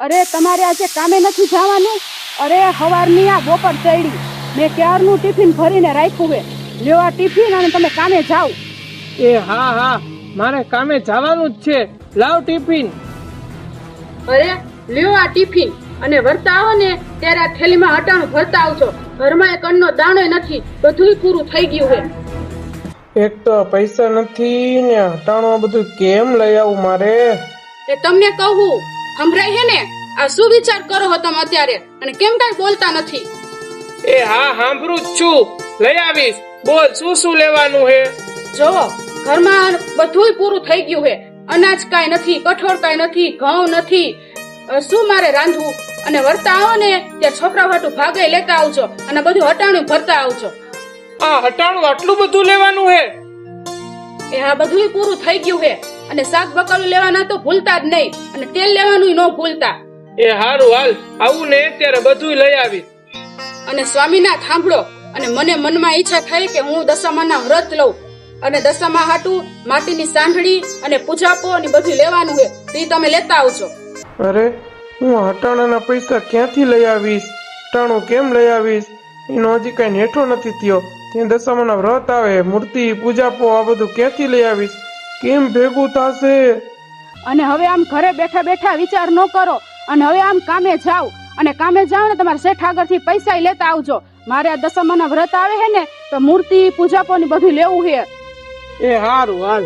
અરે તમારે આજે કામે નથી જવાનું? અરે હવારની આ બપોર ચડી. મેં ક્યારનું ટિફિન ભરીને રાખ્યું હે લ્યો આ ટિફિન અને તમે કામે જાઓ. એ હા હા. મારે કામે જવાનું જ છે. લાવ ટિફિન. અરે લ્યો આ ટિફિન. અને વરતા આવો ને ત્યારે આ થેલીમાં હટાણું ભરતા આવજો. ઘરમાં એક અન્નનો દાણો નથી. બધુંય પૂરું થઈ ગયું હે એક તો પૈસા નથી ને હટાણું બધું કેમ લઈ આવું મારે? એ તમને કહું. સંભળાય હે ને આ શું વિચાર કરો હો તમે અત્યારે અને કેમ કાંઈ બોલતા નથી? એ હા સાંભળું જ છું. લઈ આવીશ. બોલ શું શું લેવાનું હે? જો ઘરમાં બધુંય પૂરું થઈ ગયું હે. અનાજ કાઈ નથી કઠોળ કાઈ નથી ઘઉં નથી. શું મારે રાંધવું? અને વર્તા આવો ને ત્યાં છોકરા વાટું ભાગે લેતા આવજો અને બધું હટાણું ભરતા આવજો. આ હટાણું આટલું બધું લેવાનું હે? એ આ બધુંય પૂરું થઈ ગયું હે. અને શાક બકાલું લેવાના તો ભૂલતા જ નહીં અને તેલ લેવાનું ન ભૂલતા. એ હારું હાલ આવું ને ત્યારે બધું લઈ આવીશ. અને સ્વામીના થાંભળો અને મને મનમાં ઈચ્છા થઈ કે હું દશામાના વ્રત લઉં. અને દશામા હાટું માટીની સાંઢળી અને પૂજાપો અને બધું લેવાનું છે તે તમે લેતા આવજો. અરે હું હટાણાના પૈસા ક્યાંથી લઈ આવીશ? હટાણું કેમ લઈ આવીશ? એનો હજી કઈ નેઠો નથી થયો. ત્યાં દશામાના વ્રત આવે મૂર્તિ પૂજાપો આ બધું ક્યાંથી લઈ આવીશ? કેમ ભેગું થશે? અને હવે આમ ઘરે બેઠા બેઠા વિચાર ન કરો. અને હવે આમ કામે જાઓ. અને કામે જાઓ ને તમારા શેઠ આગળથી પૈસા લેતા આવજો. મારે આ દસમાના વ્રત આવે છે ને તો મૂર્તિ પૂજાપોની બધું લેવું છે. એ હારું હાલ.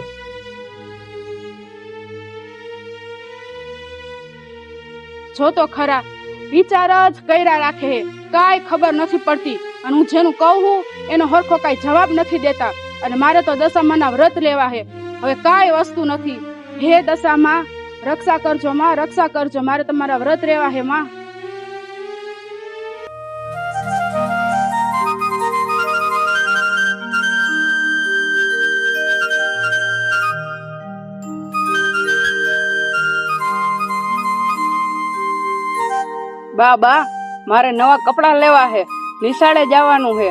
જો તો ખરા. વિચાર જ કર્યા રાખે કાંઈ ખબર નથી પડતી. અને હું જેનું કહું એનો હરખો કાંઈ જવાબ નથી દેતા. અને મારે તો દશામાના વ્રત લેવા હે હવે કાંઈ વસ્તુ નથી. હે દશામાં રક્ષા કરજો માં રક્ષા કરજો. મારે તમારા વ્રત રહેવા હે માં. બા બા મારે નવા કપડાં લેવા હે. નિશાળે જવાનું હે.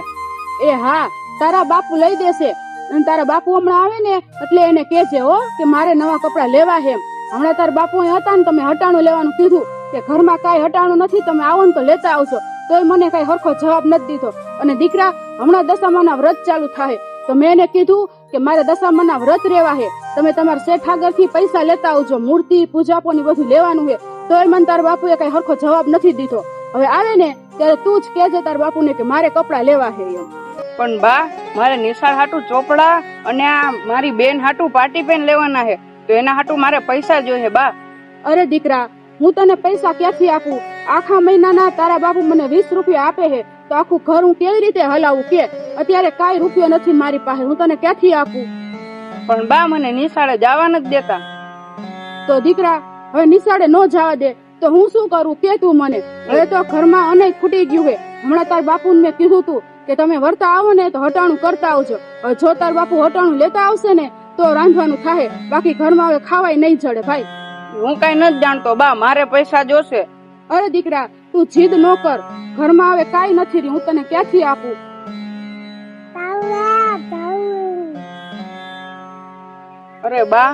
એ હા તારા બાપુ લઈ દેશે. અને તારા બાપુ હમણાં આવે ને, એટલે એને કહેજે હો કે મારે નવા કપડા લેવા હેમ હમણાં તારા બાપુ અહીં હતા ને તમે હટાણું લેવાનું કીધું કે ઘરમાં કાંઈ હટાણું નથી, તમે આવો ને તો લેતા આવશો તોય મને કાંઈ હરખો જવાબ નથી દીધો. અને દીકરા, હમણાં દશામાના વ્રત ચાલુ થાય. તો મેં એને કીધું કે મારે દશામાના વ્રત રહેવા હે તમે તમારા શેઠ આગળથી પૈસા લેતા આવજો, મૂર્તિ, પૂજાપો ને બધું લેવાનું હે તોય મને તારા બાપુએ કઈ હરખો જવાબ નથી દીધો. હવે આવે ને, ત્યારે તું જ કહેજે તારા બાપુને કે મારે કપડાં લેવા હે એમ. પણ બા મારે નિશાળ હાટું ચોપડા અને આ મારી બેન હાટું પાર્ટી પેન લેવાના છે તો એના હાટું મારે પૈસા જોઈએ બા. અરે દીકરા હું તને પૈસા ક્યાંથી આપું? આખા મહિનાના તારા બાપુ મને વીસ રૂપિયા આપે છે તો આખું ઘર હું કેવી રીતે હલાવું? કે અત્યારે કાંઈ રૂપિયો નથી મારી પાસે હું તને ક્યાંથી આપું? પણ બા મને નિશાળે જવા નથી દેતા. તો દીકરા હવે નિશાળે ન જવા દે. તો હું શું કરું? કે તું મને? હવે તો ઘરમાં અનેક ખૂટી ગયું છે હમણાં તાર બાપુને મેં કીધું તું કે તમે વરતા આવો ને તો હટાણું કરતા આવજો. જો તાર બાપુ હટાણું લેતા આવશે ને તો રાંધવાનું થાય બાકી ઘરમાં હવે ખાવાય નહીં જડે ભાઈ. હું કઈ નથી જાણતો બા મારે પૈસા જોશે. અરે દીકરા તું જીદ ન કર. ઘરમાં હવે કાઈ નથી હું તને ક્યાંથી આપું? અરે બા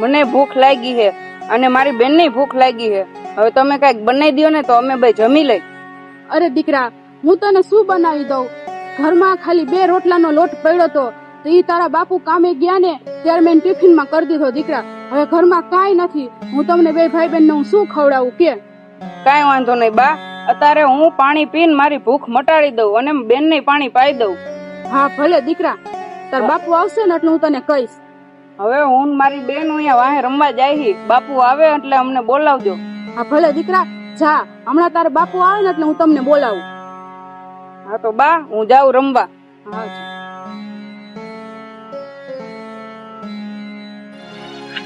મને ભૂખ લાગી છે અને મારી બેનની ભૂખ લાગી છે હવે તમે કંઈક બનાવી દો ને તો અમે બે જમી લઈ. અરે દીકરા હું તને શું બનાવી દઉં? ઘરમાં ખાલી બે રોટલાનો લોટ પડ્યો હતો તો એ તારા બાપુ કામે ગયા ને ત્યારે મેં ટિફિનમાં કરી દીધો દીકરા. હવે ઘરમાં કાંઈ નથી. હું તમને બે ભાઈ બહેનને હું શું ખવડાવું કે? કાંઈ વાંધો નહીં બા. અત્યારે હું પાણી પીને મારી ભૂખ મટાડી દઉં અને બેનને પાણી પાઈ દઉં. હા ભલે દીકરા. તાર બાપુ આવશે ને એટલે હું તને કહીશ. હવે હું મારી બેન અહીંયા વાહે રમવા જાય. બાપુ આવે એટલે અમને બોલાવજો. હા ભલે દીકરા. જા. હમણાં તારા બાપુ આવે ને એટલે હું તમને બોલાવું. હા તો બા, હું જાઉં રમવા.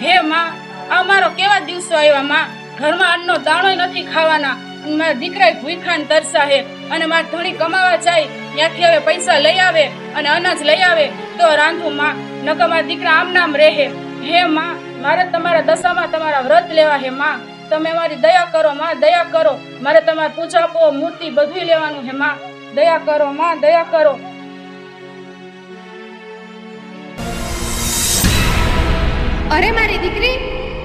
હે. માં મારો કેવા દિવસો આવ્યા માં? ઘરમાં અન્નનો દાણો નથી ખાવાના. મારા દીકરા ભૂખા ને તરસા હે અને મારા ધણી કમાવા જાય. ત્યાંથી હવે પૈસા લઈ આવે અને અનાજ લઈ આવે. તો રાંધું માં, નકર મારા દીકરા આમ નામ રહે. હે માં, મારે તમારા દશામાં તમારા વ્રત લેવા હે માં. તમે મારી દયા કરો, માં, દયા કરો. મારે તમારે પૂજા પો મૂર્તિ બધું લેવાનું હે માં. દયા કરો માં દયા કરો. અરે મારી દીકરી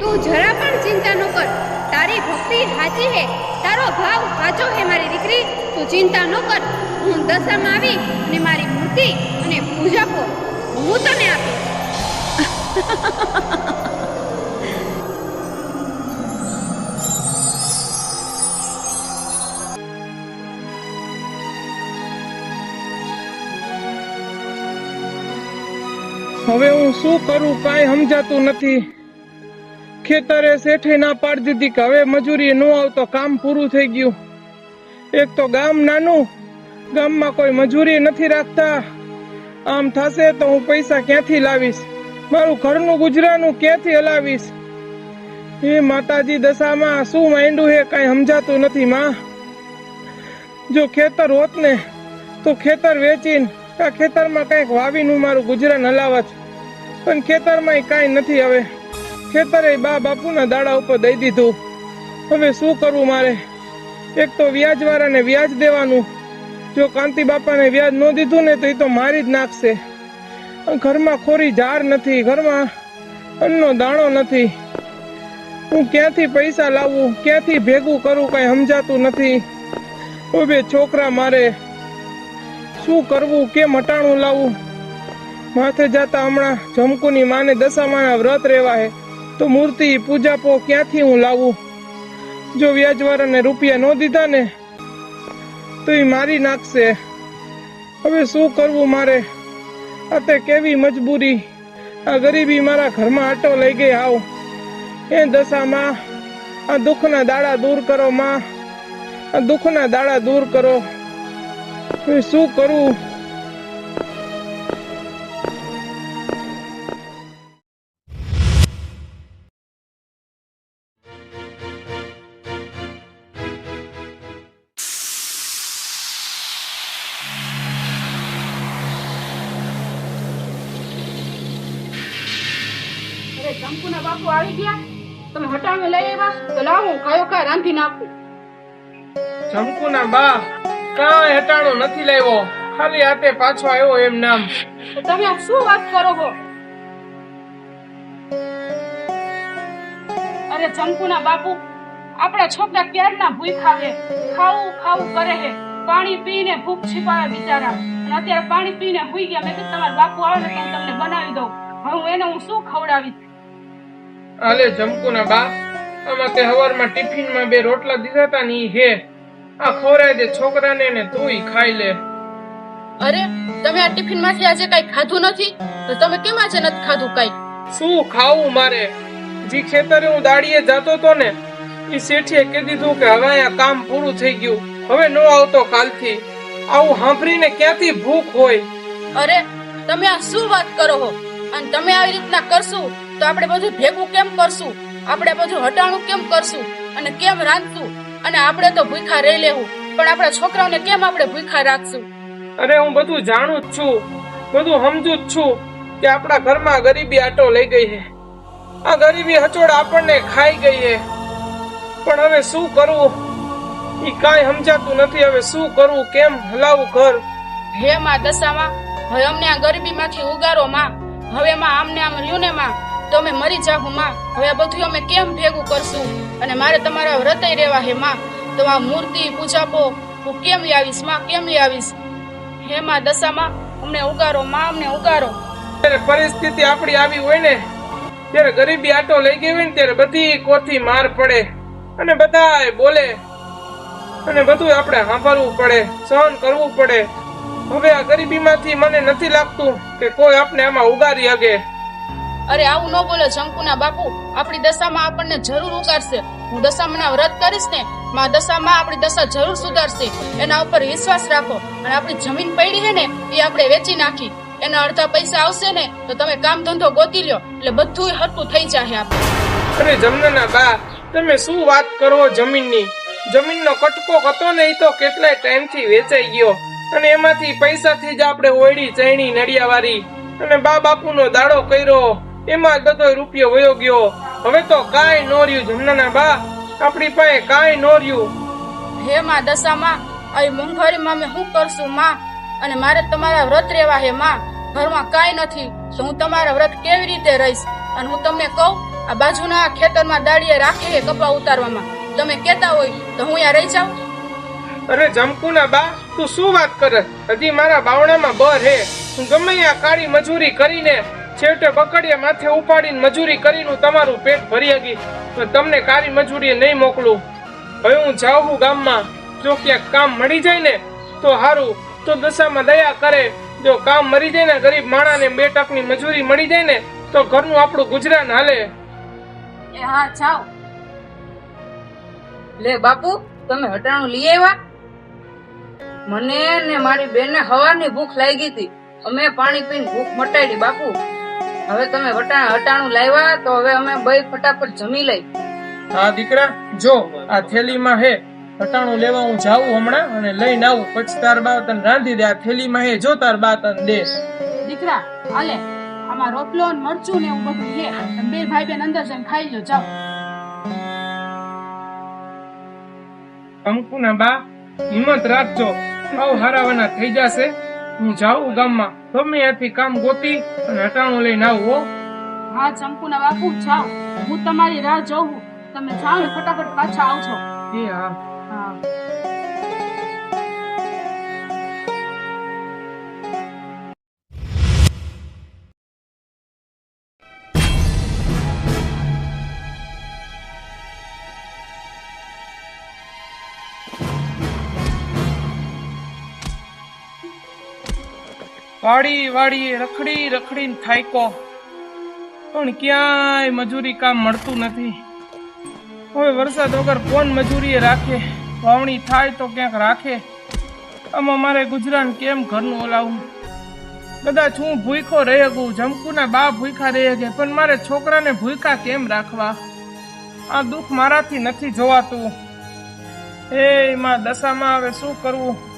તું જરા પણ ચિંતા ન કર. તારી ભક્તિ સાચી હે તારો ભાવ સાચો હે મારી દીકરી. તું ચિંતા ન કર. હું દશામાં આવી અને મારી મૂર્તિ અને પૂજા કો હું તને આપીશ. હવે હું શું કરું, કાંઈ સમજાતું નથી. ખેતરે શેઠે ના પાડી દીધી કે હવે મજૂરી ન આવતો કામ પૂરું થઈ ગયું. એક તો ગામ નાનું, ગામમાં કોઈ મજૂરી નથી રાખતા. આમ થશે તો હું પૈસા ક્યાંથી લાવીશ? મારું ઘરનું ગુજરાનું ક્યાંથી હલાવીશ? એ માતાજી દશામાં શું માંડ્યું હે, કાંઈ સમજાતું નથી, માં. જો ખેતર હોત ને, તો ખેતર વેચીને, આ ખેતરમાં કંઈક વાવીનું મારું ગુજરાન હલાવત. પણ ખેતરમાં કાંઈ નથી હવે. ખેતરે બા બાપુના દાડા ઉપર દઈ દીધું. હવે શું કરવું મારે? એક તો વ્યાજ વાળાને વ્યાજ દેવાનું. જો કાંતિ બાપાને વ્યાજ ન દીધું ને તો એ તો મારી જ નાખશે. ઘરમાં ખોરી ઝાર નથી, ઘરમાં અન્નનો દાણો નથી. હું ક્યાંથી પૈસા લાવું, ક્યાંથી ભેગું કરું કઈ સમજાતું નથી. ઓ બે છોકરા મારે, શું કરવું, કેમ હટાણું લાવવું માથે જાતા હમણાં જમકુની માને દશામાના વ્રત રહેવા હે. તો મૂર્તિ પૂજાપો ક્યાંથી હું લાવું? જો વ્યાજવાળાને રૂપિયા ન દીધા ને, તો એ મારી નાખશે. હવે શું કરવું મારે? આ તે કેવી મજબૂરી. આ ગરીબી મારા ઘરમાં આટો લઈ ગઈ આવ એ દશામાં, આ દુઃખના દાડા દૂર કરો, માં. આ દુઃખના દાડા દૂર કરો. શું કરું? અરે બાપુ આવી ગયા. તમે હટાણું લઈ આવ્યા. તો લાવો હું કયો કા રાંધી નાખું. જમકુના બા કાંઈ હટાણું નથી લાવ્યો. ખાલી હાથે પાછો આવ્યો એમ નામ. તમે શું વાત કરો છો અરે ચંકુના બાપુ આપણા છોકરા ક્યારના ભૂખ્યા છે? ખાવું ખાવું કરે છે. પાણી પીને ભૂખ છીપાવે બિચારા. અને અત્યારે પાણી પીને ભૂઈ ગયા. મેં કીધું તમારા બાપુ આવે ને તો હું તમને બનાવી દઉં. હવે હું એને હું શું ખવડાવીશ? આલે જમકુના બા આમાં તે હવારમાં ટિફિનમાં બે રોટલા દીધા હતા ને ઈ હે. આ ખવરાય દે છોકરાને ને તુંય ખાઈ લે. અરે તમે આ ટિફિનમાંથી આજે કઈ ખાધું નથી? તો તમે કેમ આજે નથી ખાધું કઈ? શું ખાવું મારે? જી ખેતરે હું દાડીએ જાતો તો ને એ શેઠીએ કહી દીધું કે હવે આ કામ પૂરું થઈ ગયું. હવે નો આવતો કાલથી. આવું સાંભળીને ક્યાંથી ભૂખ હોય? અરે તમે આ શું વાત કરો છો અને તમે આવી રીતના કરશું? તો આપણે બધું ભેગું કેમ કરશું? આપણે બધું હટાણું કેમ કરશું? અને કેમ રાંધશું અને આપણે તો ભૂખા રહી લેવું. પણ આપણા છોકરાઓને કેમ આપણે ભૂખા રાખશું? અરે હું બધું જાણું જ છું. બધું સમજુ જ છું કે આપણા ઘરમાં ગરીબી આટો લઈ ગઈ છે. આ ગરીબી હચોડ આપણને ખાઈ ગઈ છે. પણ હવે શું કરવું ઈ કાંઈ સમજાતું નથી. હવે શું કરવું કેમ હલાવું ઘર? હે માં દશામાં હવે અમને આ ગરીબીમાંથી ઉગારો માં. હવે માં આમને આમ રહ્યું ને માં. તો અમે મરી જાહું માં. હવે આ બધું અમે કેમ ભેગું કરશું? અને મારે તમારા વ્રતય રહેવા હે માં. તો આ મૂર્તિ, પૂજાપો, હું કેમ આવીશમાં? કેમ આવીશ? હે માં દશામાં અમને ઉગારો માં, અમને ઉગારો. પરિસ્થિતિ આપણી આવી હોય ને, ત્યારે ગરીબી આટો લઈ ગઈ હોય ને, ત્યારે બધી કોથી માર પડે. અને બધા બોલે, અને બધું આપણે સાંભળવું પડે, સહન કરવું પડે. હવે આ ગરીબીમાંથી મને નથી લાગતું કે કોઈ આપણે આમાં ઉગારી શકે અરે આવું ન બોલો શંકુના બાપુ. આપણી દશામાં આપણને જરૂર ઉગારશે હું દશામાં વ્રત કરીશ ને, માં દશામાં આપણી દશા જરૂર સુધારશે. એના ઉપર વિશ્વાસ રાખો. અને આપણી જમીન પડી છે ને, એ આપણે વેચી નાખી. એના અડધા પૈસા આવશે ને, તો તમે કામ ધંધો ગોતી લ્યો. એટલે બધું હરકું થઈ જાય આપણે અરે જમનાના બા, તમે શું વાત કરો જમીનની? જમીનનો કટકો હતો ને એ તો કેટલાય ટાઈમથી વેચાઈ ગયો. અને એમાંથી પૈસાથી જ આપણે ઓયડી, ચૈણી, નડિયાવાળી અને બા બાપુનો દાડો કર્યો. એમાં જ રૂપિયો વયો ગયો. હવે તો કાંઈ નો રહ્યું જમનાના બા. આપણી પાસે કાંઈ નો રહ્યું. હે માં દશામાં આવી મોંઘવારીમાં અમે શું કરશું માં? અને મારે તમારા વ્રત રહેવા હે માં. ઘરમાં કાંઈ નથી. તો હું તમારા વ્રત કેવી રીતે રહીશ? અને હું તમને કહું આ બાજુના ખેતરમાં દાડીએ રાખી હે કપા ઉતારવામાં. તમે કહેતા હોય તો હું અહીંયા રહી જાઉં. અરે જમકુના બા તું શું વાત કરે? હજી મારા બાવણામાં બર હે. હું ગમે ત્યાં કાળી મજૂરી કરીને છેવટે બકડિયા માથે ઉપાડીને મજૂરી કરીને તમારું પેટ ભરી ગઈ તો તમને કારી મજૂરીએ નહીં મોકલું. હવે હું જાઉં છું ગામમાં. જો ક્યાંક કામ મળી જાય ને, તો હારું. તો દશામાં દયા કરે. જો કામ મરી જાય ને, ગરીબ માણાને બે ટકની મજૂરી મળી જાય ને, તો ઘરનું આપણું ગુજરાન હાલે. એ હા, જાઓ. લે બાપુ, તમે હટાણું લઈ આવ્યા? મને ને મારી બેનને હવાની ભૂખ લાગી હતી. અમે પાણી પીને ભૂખ મટાડી, બાપુ. હવે તમે અટાણું હટાણું લાવ્યા તો હવે અમે બે ફટાફટ જમી લઈ. હા દીકરા જો આ થેલીમાં હે હટાણું લેવા હું જાઉં હમણાં અને લઈને આવું. પછી તાર બા તને રાંધી દે આ થેલીમાં હે જો તાર બા તને દે. દીકરા આલે આમાં રોટલો ને મરચું ને એવું બધું લે તમે બે ભાઈ બેન અંદર જઈને ખાઈ લો જાઓ. કંકુના બા હિંમત રાખજો. આવ હારાવાના થઈ જશે. હું જાઉં ગામમાં. ગમે ત્યાંથી કામ ગોતી અને હટાણું લઈને આવું હો. હા ચંપુના બાપુ જાઓ. હું તમારી રાહ જોઉં. તમે જાઓ ફટાફટ પાછા આવજો. એ હા. હા. વાડી વાડી રખડી રખડીને થાયકો. પણ ક્યાંય મજૂરી કામ મળતું નથી. હવે વરસાદ વગર કોણ મજૂરીએ રાખે? વાવણી થાય તો ક્યાંક રાખે? આમાં મારે ગુજરાન કેમ ઘરનું ઓલાવું? કદાચ હું ભૂખો રહી ગયું જમકુના બા ભૂખા રહી શકે, પણ મારે છોકરાને ભૂખા કેમ રાખવા? આ દુઃખ મારાથી નથી જોવાતું. એ માં દશામાં હવે શું કરવું?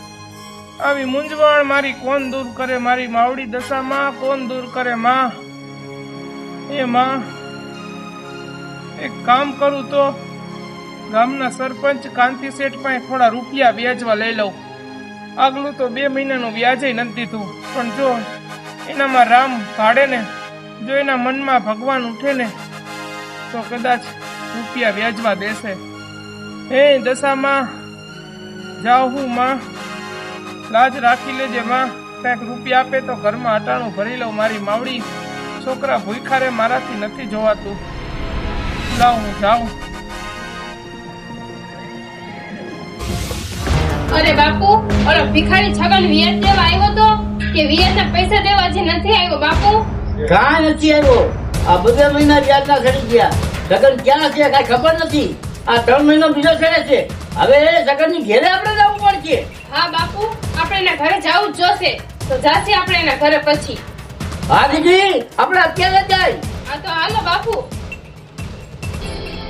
આવી મૂંઝવણ મારી કોણ દૂર કરે? મારી માવડી દશામાં કોણ દૂર કરે માં? એ માં, એક કામ કરું તો ગામના સરપંચ કાંતિ શેઠ પાસે થોડા રૂપિયા વ્યાજવા લઈ લઉં. આગલું તો બે મહિનાનું વ્યાજે નથી દીધું પણ જો એનામાં રામ ભાડે ને, જો એના મનમાં ભગવાન ઉઠે ને, તો કદાચ રૂપિયા વ્યાજવા દેશે. હે દશામાં, જાઉં હું માં? લાજ રાખી લેજે માં. કંઈક રૂપિયા આપે તો ઘરમાં અટાણું ભરી લઉં. મારી માવડી છોકરા ભૂખારે મારાથી નથી જોવાતું. લાવ હું જાઉં. અરે બાપુ ઓલો ભિખારી છગન વિયત દેવા આવ્યો તો? કે વ્યાજના પૈસા દેવા જે નથી આવ્યો બાપુ? કા નથી આવ્યો. આ બધા મહિના વ્યાજના ચડી ગયા. છગન ક્યાં છે કાંઈ ખબર નથી. આ ત્રણ મહિનો બીજો ચડે છે. હવે છગનની ઘેરે આપણે જવું પડશે. હા બાપુ આપણે એના ઘરે જવું જ જોશે. તો જાશે આપણે એના ઘરે પછી. હા દીદી આપણે અત્યારે જાય. હા તો હાલો બાપુ.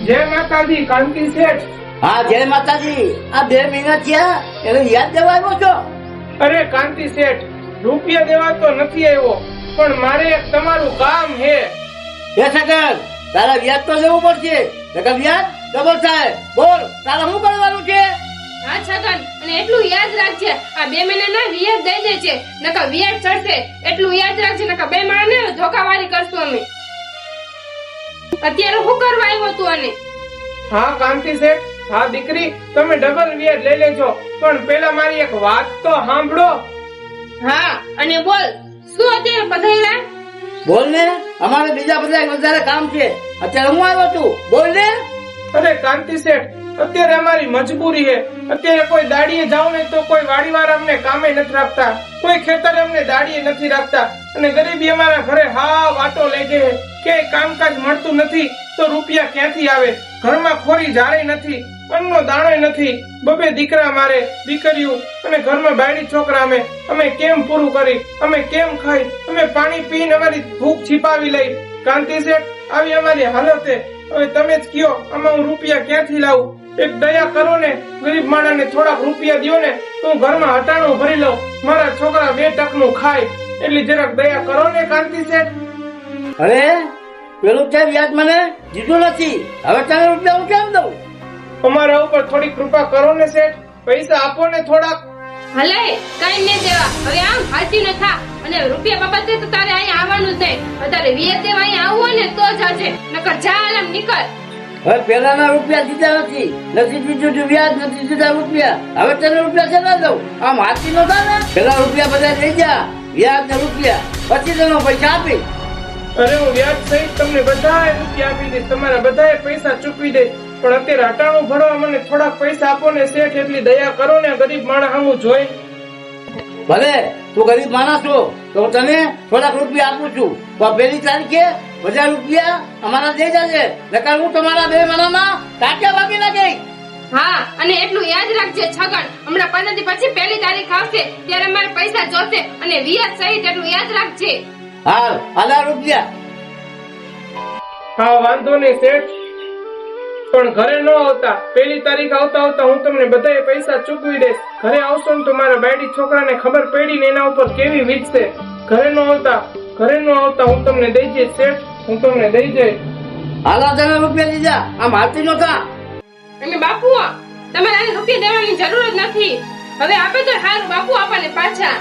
જય માતાજી કાંતિ શેઠ હા જય માતાજી. આ બે મહિના થયા એને યાદ દેવા આવ્યો છો? અરે કાંતિ શેઠ રૂપિયા દેવા તો નથી આવ્યો પણ મારે એક તમારું કામ હે હે સગર તારા વ્યાજ તો લેવું પડશે. સગર વ્યાજ ડબલ થાય. બોલ તારા શું કરવાનું છે? હા છગન અને એટલું યાદ રાખજે આ બે મહિનાના વ્યાજ દઈ દે છે નકા વ્યાજ ચડશે એટલું યાદ રાખજે નકા બે માણસને ધોકાવાળી કરશું અમે. અત્યારે શું કરવા આવ્યો તું અને હા કાંતિ શેઠ હા દીકરી તમે ડબલ વ્યાજ લઈ લેજો પણ પેલા મારી એક વાત તો સાંભળો. હા અને બોલ શું અત્યારે પધાર્યા બોલ ને અમારે બીજા બધા વધારે કામ છે. અત્યારે હું આવ્યો છું બોલ ને. અરે કાંતિ શેઠ અત્યારે અમારી મજબૂરી છે. અત્યારે કોઈ દાડીએ જાવ ને તો કોઈ વાડીવાર અમને કામે નથી રાખતા. કોઈ ખેતર અમને દાડીએ નથી રાખતા. અને ગરીબી અમારા ઘરે હા વાટો લઈ ગઈ કે કામકાજ મળતું નથી તો રૂપિયા ક્યાંથી આવે? ઘરમાં ખોરી જાળે નથી અન્નનો દાણો નથી. બબે દીકરા મારે, દીકરીઓ, અને ઘરમાં બાયડી છોકરા અમે. અમે કેમ પૂરું કરી? અમે કેમ ખાઈ? અમે પાણી પીને અમારી ભૂખ છીપાવી લઈ. કાંતિ શેઠ, આવી અમારી હાલત. હવે તમે જ કયો, આમાં હું રૂપિયા ક્યાંથી લાવું? એક દયા કરો ને ગરીબ માણસને થોડાક રૂપિયા દ્યો ને તો હું ઘરમાં હટાણું ભરી લઉં. મારા છોકરા બે ટકનું ખાય. એટલે જરાક દયા કરો ને કાંતિ શેઠ? અરે પેલું છે વ્યાજ મને? દીધું નથી. હવે તને રૂપિયા હું કેમ દઉં? અમારા ઉપર થોડી કૃપા કરો ને શેઠ. પૈસા આપો ને થોડાક. ભલે કઈ નહીં દેવા. હવે આમ હાચી ન થા. અને રૂપિયા બાબતે તો તારે અહીંયા આવવાનું જ નહીં તારે વ્યાજ દેવા અહીંયા આવવું હોય ને તો જાજે નકર જા આલમ નીકળ. હવે પેલાના રૂપિયા દીધા નથી. નથી દીધું તું વ્યાજ નથી દીધા રૂપિયા. હવે તને રૂપિયા છે દઉં. આમ હાથી નો થાય ને. પેલા રૂપિયા બધા લઈ જા વ્યાજ ને રૂપિયા. પછી તને પૈસા આપી. અરે હું વ્યાજ સહિત તમને બધા રૂપિયા આપી દઈશ. તમારા બધા પૈસા ચૂકવી દઈશ. પણ અત્યારે હટાણું ભરવા મને થોડાક પૈસા આપો ને શેઠ એટલી દયા કરો ને ગરીબ માણસ હું જોઈ. ભલે તું ગરીબ માણસ છો તો તને થોડાક રૂપિયા આપું છું. પણ પેલી તારીખે બધા રૂપિયા અમારા દઈ જશે નકર હું તમારા બે મહિનામાં ટાંક્યા વાગી નાખે હા અને એટલું યાદ રાખજે છગન. હમણાં પંદર દી પછી પહેલી તારીખ આવશે ત્યારે મારે પૈસા જોશે અને વ્યાજ સહિત એટલું યાદ રાખજે. હા હજાર રૂપિયા. હા વાંધો નહીં શેઠ. પણ ઘરે ન આવતા. પેલી તારીખ આવતા આવતા હું તમને બધા પૈસા ચૂકવી દઈશ. ઘરે આવશો ને તો મારા બાયડી છોકરાને ખબર પડી ને એના ઉપર કેવી વીજશે ઘરે ન આવતા ઘરે ન આવતા હું તમને દઈ જઈશ શેઠ. હું તમને દઈ જઈશ. હાલા તને રૂપિયા દીધા આ હાલતી નતા અને બાપુ તમારે આને રૂપિયા દેવાની જરૂર જ નથી. હવે આપે તો હારું બાપુ આપણને પાછા.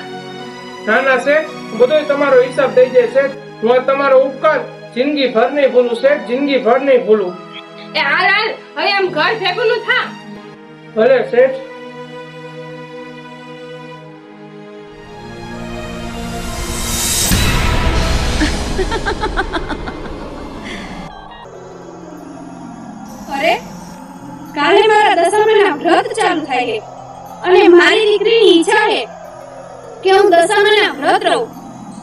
ના ના છે બધો તમારો હિસાબ દઈ જાય છે હું આ તમારો ઉપકાર જિંદગી ભર નહીં ભૂલું શેઠ જિંદગી ભર નહીં ભૂલું. એ હાલ હાલ હવે આમ ઘર ભેગું થા. ભલે શેઠ. અરે વ્રત ચાલુ થાય છે. અને મારી દીકરીની ઈચ્છા છે કે હું દશામાના વ્રત રહું.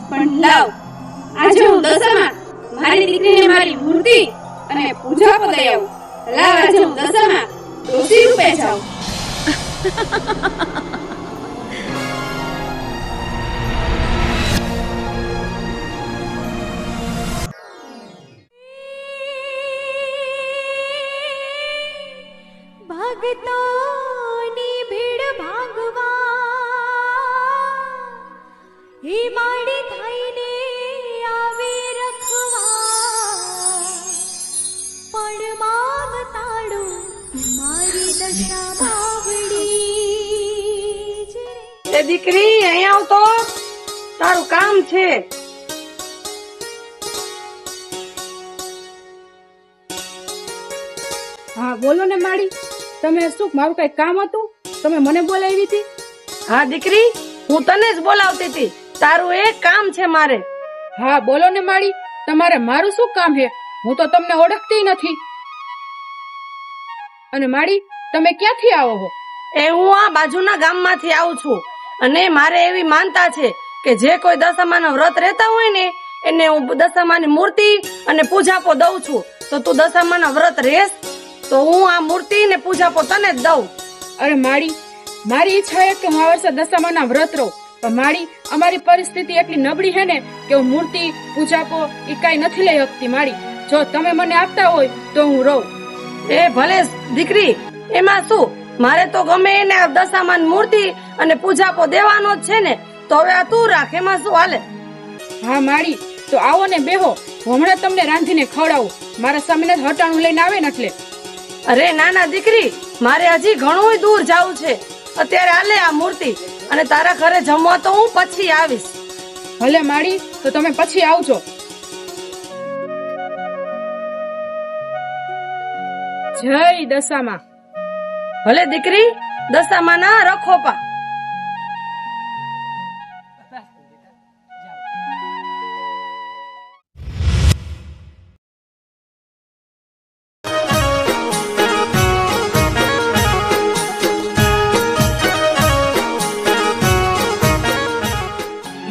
પણ લાવ આજે હું દશામાં મારી દીકરીને મારી મૂર્તિ અને પૂજા પતાઈ આવું. લાવ આજે હું દશામાં ડોસી રૂપે જાઉં. પણ મામ તાળું મારી દશા બાવડી એ દીકરી અહીંયા આવતો. તારું કામ છે. હા બોલો ને માડી તમે શું મારું કઈ કામ હતું? તમે મને બોલાવી હતી? હા દીકરી હું તને જ બોલાવતી હતી. તારું એક કામ છે મારે. હા બોલો ને માડી તમારે મારું શું કામ છે? હું તો તમને ઓળખતી નથી. અને માડી તમે ક્યાંથી આવો છો એ હું આ બાજુના ગામમાંથી આવું છું. અને મારે એવી માનતા છે કે જે કોઈ દશામાનો વ્રત રહેતા હોય ને એને હું દશામાની મૂર્તિ અને પૂજાપો દઉં છું. તો તું દશામાના વ્રત રહેશ તો હું આ મૂર્તિ ને પૂજાપો તને જ દઉં. અરે માડી મારી ઈચ્છા છે કે હું આ વર્ષે દશામાના વ્રત રહું. પણ માડી અમારી પરિસ્થિતિ એટલી નબળી છે ને કે હું મૂર્તિ પૂજાપો એ કાંઈ નથી લઈ શકતી માડી જો તમે મને આપતા હોય તો હું રહું. એ ભલે દીકરી, એમાં શું? મારે તો ગમે એને દશામાન મૂર્તિ અને પૂજાપો દેવાનો જ છે ને, તો હવે આ તું રાખ, એમાં શું હાલે? હા માડી તો આવો ને બેહો. હમણાં તમને રાંધીને ખવડાવું. મારા સામે હટાણું લઈને આવે ને અરે, નાના દીકરી, મારે હજી ઘણું દૂર જવું છે. અત્યારે હાલે આ મૂર્તિ અને તારા ઘરે જમવા તો હું પછી આવીશ. ભલે માડી તો તમે પછી આવજો. જય દશામાં. ભલે દીકરી દશામાં ના રખોપા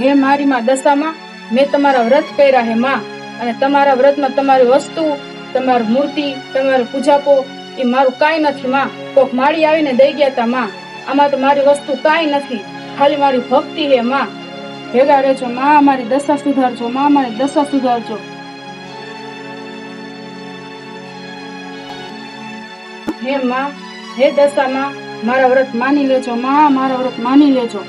હે મારી માં દશામાં, મેં તમારા વ્રત કર્યા હે માં, અને તમારા વ્રતમાં તમારી વસ્તુ તમારી મૂર્તિ, તમારી પૂજાપો એ મારું કાંઈ નથી, માં. કોક માળી આવીને દઈ ગયા તા, માં. આમાં તો મારી વસ્તુ કાંઈ નથી. ખાલી મારી ભક્તિ હે, માં. ભેગા રહેજો, માં. મારી દશા સુધારજો, માં. મારી દશા સુધારજો. હે, માં. હે દશામાં મારા વ્રત માની લેજો, માં. મારા વ્રત માની લેજો.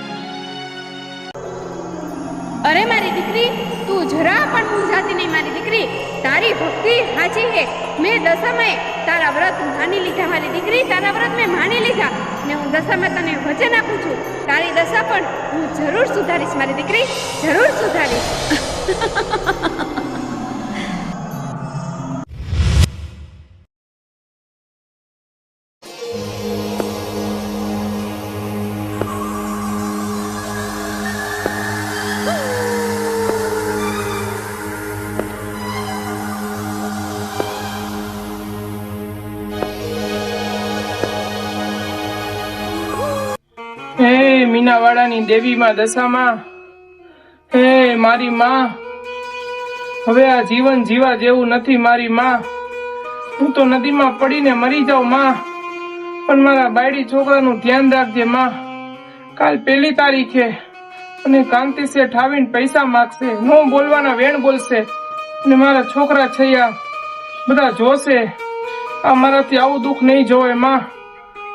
અરે મારી દીકરી, તું જરા પણ મૂંઝાતી નહીં મારી દીકરી. તારી ભક્તિ સાચી હે મેં દશામાં તારા વ્રત માની લીધા મારી દીકરી, તારા વ્રત મેં માની લીધા. ને હું દશામાં તને વચન આપું છું. તારી દશા પણ હું જરૂર સુધારીશ મારી દીકરી, જરૂર સુધારીશ. મીનાવાડાની દેવીમાં, દશામાં. હે મારી માં, હવે આ જીવન જીવા જેવું નથી મારી માં. હું તો નદીમાં પડીને મરી જાઉં, માં. પણ મારા બાયડી છોકરાનું ધ્યાન રાખજે, માં. કાલ પહેલી તારીખે અને કાંતિ શેઠ આવીને પૈસા માગશે, નો બોલવાના વેણ બોલશે. અને મારા છોકરા છૈયા બધા જોશે, આ મારાથી આવું દુઃખ નહીં જોવે, માં.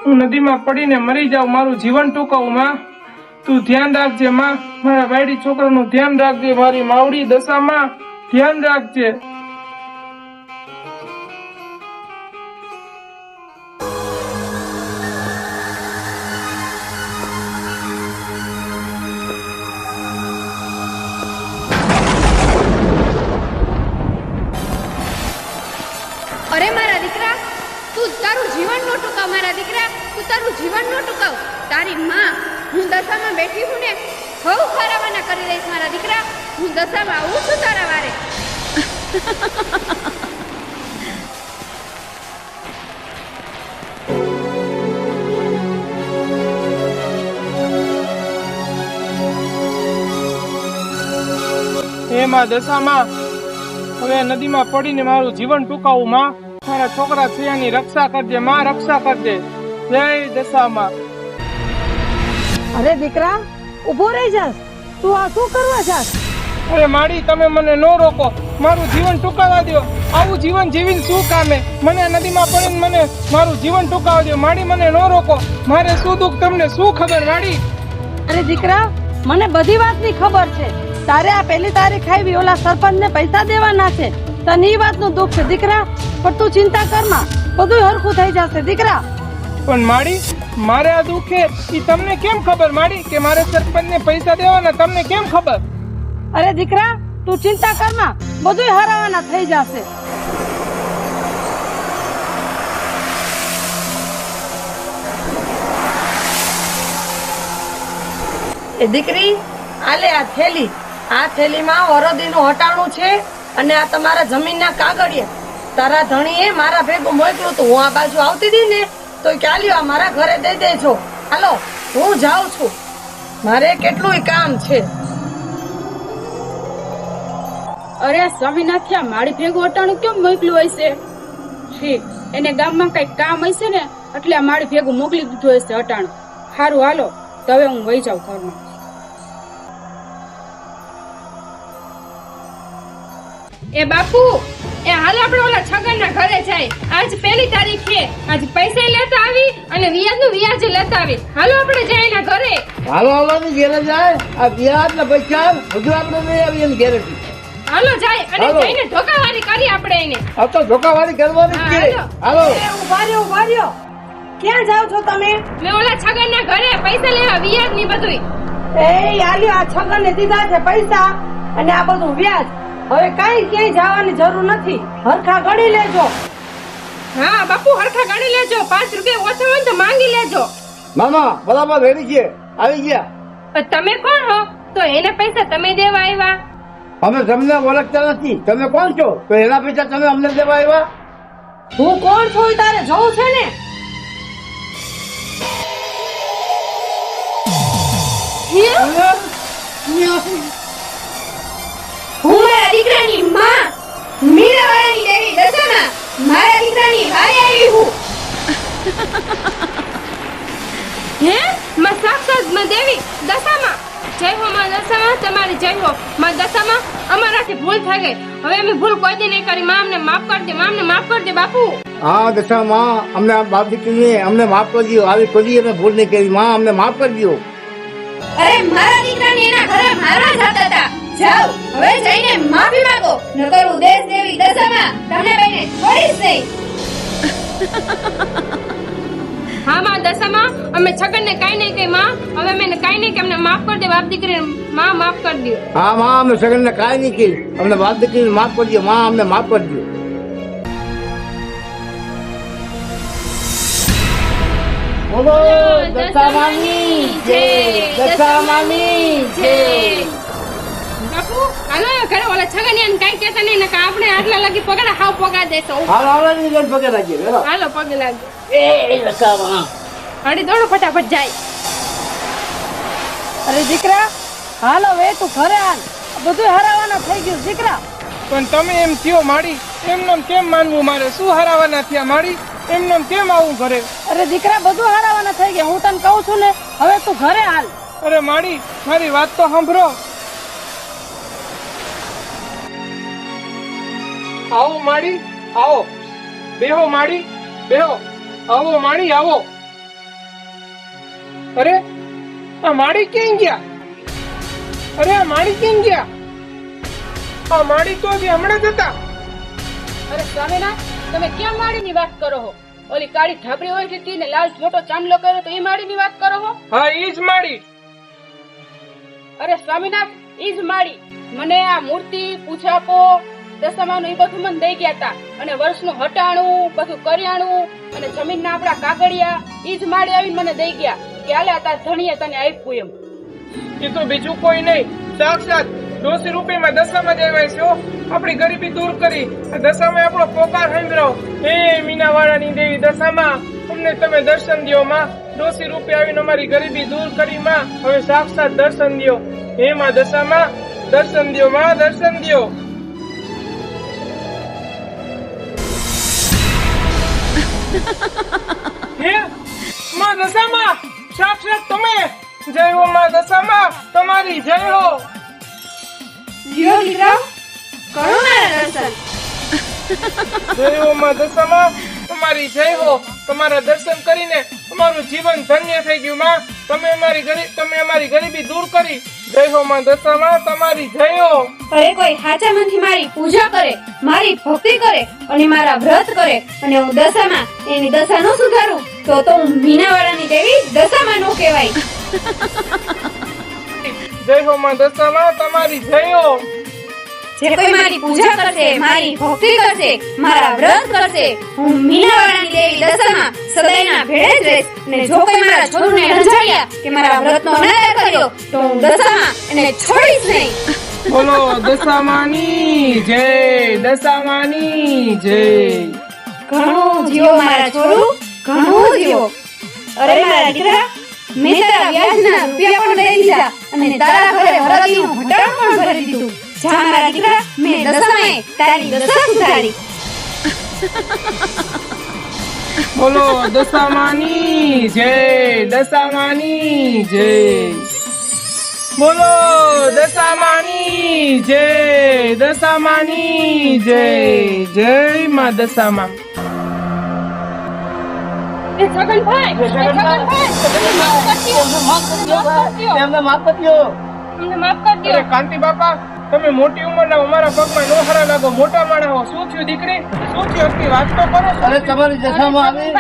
હું નદીમાં પડીને મરી જાઉં, મારું જીવન ટૂંકાવું, માં. તું ધ્યાન રાખજે, માં. મારા વાડી છોકરાનું ધ્યાન રાખજે, મારી માવડી દશામાં ધ્યાન રાખજે. અરે મારા દીકરા, તું તારું જીવન નો ટૂંકાવ, મારા દીકરા, તું તારું જીવન નો ટૂંકાવ. તારી માં હું દશામાં બેઠી હું ને બહુ ખરાવાના કરી રહીશ મારા દીકરા. હું દશામાં આવું છું તારા વારે. હે માં દશામાં હવે નદીમાં પડીને મારું જીવન ટૂંકાવું માં. મારા છોકરા છૈયાની રક્ષા કરજે, માં રક્ષા કરજે. જય દશામાં. અરે દીકરા ઊભો રહી જાસ તું આ શું કરવા જાસ અરે માડી તમે મને ન રોકો. મારું જીવન ટૂંકાવા દો આવું જીવન જીવીને શું કામે? મને નદીમાં પડીને મને મારું જીવન ટૂંકાવા દો માડી મને ન રોકો. મારે શું દુઃખ તમને શું ખબર માડી? અરે દીકરા મને બધી વાતની ખબર છે. તારે આ પહેલી તારીખ આવી ઓલા સરપંચને પૈસા દેવાના છે. તને એ વાતનું દુઃખ છે દીકરા. પણ તું ચિંતા કરમાં બધું હરખું થઈ જશે દીકરા. પણ માડી મારે આ દુખે. એ ઈ તમને કેમ ખબર માડી કે મારે સરપંચને પૈસા દેવાના? તમને કેમ ખબર? અરે દીકરા તું ચિંતા કરમાં બધું હરાવાના થઈ જશે. એ દીકરી આલે આ થેલી. આ થેલીમાં વરદીનું હટાણું છે અને આ તમારા જમીનના કાગળિયા. તારા ધણીએ મારા ભેગું મોકલું હતું. હું આ બાજુ આવતી હતી ને તો ચાલ્યો મારા ઘરે દઈ દેજો. હાલો, હું જાઉં છું. મારે કેટલું કામ છે. અરે સ્વામિનાથિયા મારી ભેગું અટાણું કેમ મોકલ્યું હશે? ઠીક એને ગામમાં કઈ કામ હશે ને, એટલે મારી ભેગું મોકલી દીધું હશે અટાણું. સારું હાલો, તો હવે હું વહી જાઉં ઘરમાં. એ બાપુ એ હાલ આપણે ઓલા છગન ના ઘરે જાય. આજ પહેલી તારીખ. છે આજ પૈસા લેતા આવી અને વ્યાજનું વ્યાજ લેતા આવી. હાલો આપણે જાય એના ઘરે. હાલો હાલો ઘેરે જાય. આ વ્યાજ ને પૈસા હજુ આપણે નહીં આવી ને ઘેરે. હાલો જાય અને જઈને ઢોકાવારી કરી આપણે એને. આ તો ધોકાવાળી કરવાની છે. હાલો. ઊભા રહ્યો ઊભા રહ્યો. ક્યાં જાવ છો તમે? મેં ઓલા છગન ના ઘરે પૈસા લેવા વ્યાજની બધું એ આલ્યો આ છગન ને દીધા છે પૈસા અને આ બધું વ્યાજ. હવે કઈ ક્યાંય જવાની જરૂર નથી. હરખા ગણી લેજો. હા બાપુ હરખા ગણી લેજો. પાંચ રૂપિયા ઓછા હોય ને તો માંગી લેજો. મામા બરાબર રેડી છે આવી ગયા. પણ તમે કોણ હો? તો એને પૈસા તમે દેવા આવ્યા. અમે તમને ઓળખતા નથી. તમે કોણ છો? તો એના પૈસા તમે અમને દેવા આવ્યા? હું કોણ છું તારે જોવું છે ને? હું મારા દીકરાની માં મીરાવાળાની દેવી દશામાં મારા દીકરાની હારે આવી હું. હે? માં સાક્ષાતમાં દેવી દશામાં. જય હો માં દશામાં તમારી જય હો માં દશામાં. અમારાથી ભૂલ થઈ ગઈ. હવે અમે ભૂલ કોઈ દી નહીં કરી. માં અમને માફ કરી દે માં અમને માફ કરી દે બાપુ. હા દશામાં અમને આ બાપ દીકરીને અમને માફ કરી દો આવી કોઈ અમે ભૂલ નહીં કરી. માં અમને માફ કરી દો અરે મારા દીકરાને એના ઘરે મારવા જતા હતા. જાઓ હવે જઈને માફી માંગો. નકર હું દેશ દેવી દશામાં તમને બેને છોડીશ નહીં. હા માં દશામાં? અમે છગન ને કઈ નહીં કઈ માં. હવે અમે કઈ નહીં કે અમને માફ કરી દે બાપ દીકરી માં માફ કરી દો હા માં અમે છગન ને કઈ નહીં કરી અમને બાપ દીકરી માફ કરી દો માં અમને માફ કરી દો બોલો દશામાની જય દશામાની જય. બાપુ હાલો ઘરે ઓલા છગનિયાને કઈ કહેતા નહીં નકર આપણે આટલા લગી પગડા હાવ પગા દેશો. હાલો હાલો ની બેન પગે રાખીએ વેલો હાલો. પગે લાગે. એ દશામાં. હડી દોડો ફટાફટ જાય. અરે દીકરા હાલો હવે તું ઘરે હાલ બધું હરાવાના થઈ ગયું દીકરા. પણ તમે એમ થયો માડી એમ કેમ માનવું મારે? શું હરાવાના થયા માડી એમને કેમ આવું ઘરે? અરે દીકરા બધું હારાવાના થઈ ગયા. હું તને કહું છું ને હવે તું ઘરે હાલ. અરે માડી મારી વાત તો સાંભળો. આવો માડી આવો. બેહો માડી બેહો. આવો માડી આવો. અરે આ માડી ક્યાં ગયા? અરે આ માડી ક્યાં ગયા? આ માડી તો હમણાં જ હતા. અરે સ્વામીના તમે ક્યાં માડીની વાત કરો છો? ઓલી કાળી ઢાબરી હોય છે ને લાલ મોટો ચાંદલો કર્યો તો એ માળીની વાત કરો હો. હા ઈ જ માળી અરે સ્વામીનાથ ઈ જ માળી મને આ મૂર્તિ પૂછાપો દશામાનું એ બધું મને દઈ ગયા હતા અને વર્ષનું હટાણું બધું કરિયાણું અને જમીનના આપણા કાગળિયા ઈ જ માળી આવીને મને દઈ ગયા. કે હાલે તાર ધણીએ તને આપ્યું એમ. એ તો બીજું કોઈ નહીં. સાક્ષાત દોષી રૂપિયામાં દશામાં જ આવ્યા છે. આપણી ગરીબી દૂર કરી દશામાં આપણો પોકાર સંભળાવ હે, મીનાવાળાની દેવી દશામાં, અમને તમે દર્શન દો માં. દોષી રૂપે આવીને અમારી ગરીબી દૂર કરી, માં. હવે સાક્ષાત દર્શન દ્યો. હે, માં દશામાં, દર્શન દો માં, દર્શન દો હે, માં દશામાં, સાક્ષાત તમે. જય હો, માં દશામાં, તમારી જય હો. જીઓ દીકરા કરો મારા દર્શન. જય હો માં દશામાં તમારી જય હો. તમારા દર્શન કરીને અમારું જીવન ધન્ય થઈ ગયું માં. તમે અમારી ગરીબ તમે અમારી ગરીબી દૂર કરી. જય હો માં દશામાં તમારી જય હો. અરે કોઈ સાચા મનથી મારી પૂજા કરે મારી ભક્તિ કરે અને મારા વ્રત કરે અને હું દશામાં એની દશા ન સુધારું તો તો હું મીનાવાળાની દેવી દશામાં નો કહેવાય. જય હો માં દશામાં તમારી જય હો. જે કોઈ મારી પૂજા કરશે મારી ભક્તિ કરશે મારા વ્રત કરશે હું મીનાવાળાની દેવી દશામાં સદાયના ભેળે જ રહીશ. અને જો કોઈ મારા છોરુને રંજાડ્યા કે મારા વ્રતનો અનાદર કર્યો તો હું દશામાં એને છોડીશ નહીં. બોલો દશામાની જય દશામાની જય. ઘણું જીવો મારા છોરું ઘણું જીવો. અરે મારા દીકરા મેં તારા વ્યાજના રૂપિયા પણ દઈ દીધા અને તારા ઘરે હળદીનું ઘટાડું પણ ભરી દીધું. જા મારા દીકરા મેં દશામાં તારી દશા સુધારી. બોલો દશામાની જય દશામાની જય. બોલો દશામાની જય દશામાની જય. જય માં દશામાં. એ છગનભાઈ એ છગનભાઈ માફ કરી. એમને માફ કરી. કાંતિ બાપા તમે મોટી ઉંમરના અમારા પગમાં નો હરા લાગો મોટા માણસ. હો શું થયું દીકરી? શું થયું વાત તો કરો અરે તમારી દશામાં આવી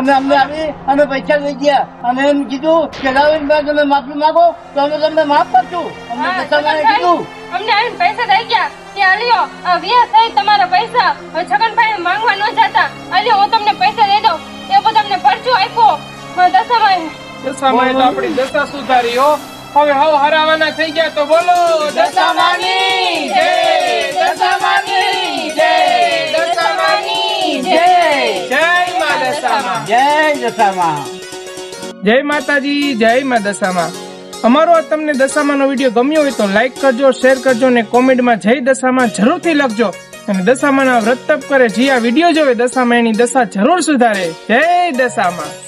અને અમને આવી અને પૈસા લઈ ગયા. અને એમ કીધું કે રાવીનભાઈ તમે માફી માંગો તો અમે તમને માફ કરશું. અમને હા, દશામાએ કીધું. અમને આવીને પૈસા દઈ ગયા. કે આલ્યો આ વ્યાજ સહિત તમારા પૈસા છગનભાઈ માંગવા ન જતા. અલ્યો હું તમને પૈસા દઈ દઉં. એ બધો અમને પરચો આપ્યો. મારા દશામાં દશામાં તો આપણી દશા સુધારી હો. હવે હવ હરાવાના થઈ ગયા તો બોલો દશામાની જય દશામાની જય દશામાની જય. જય માં દશામાં. જય દશામાં. જય માતાજી જય માં દશામાં. અમારો આ તમને દશામાનો વીડિયો ગમ્યો હોય તો લાઈક કરજો શેર કરજો અને કોમેન્ટમાં જય દશામાં જરૂરથી લખજો. અને દશામાના વ્રત તપ કરે જે આ વીડિયો જોવે દશામાં એની દશા જરૂર સુધારે. જય દશામાં.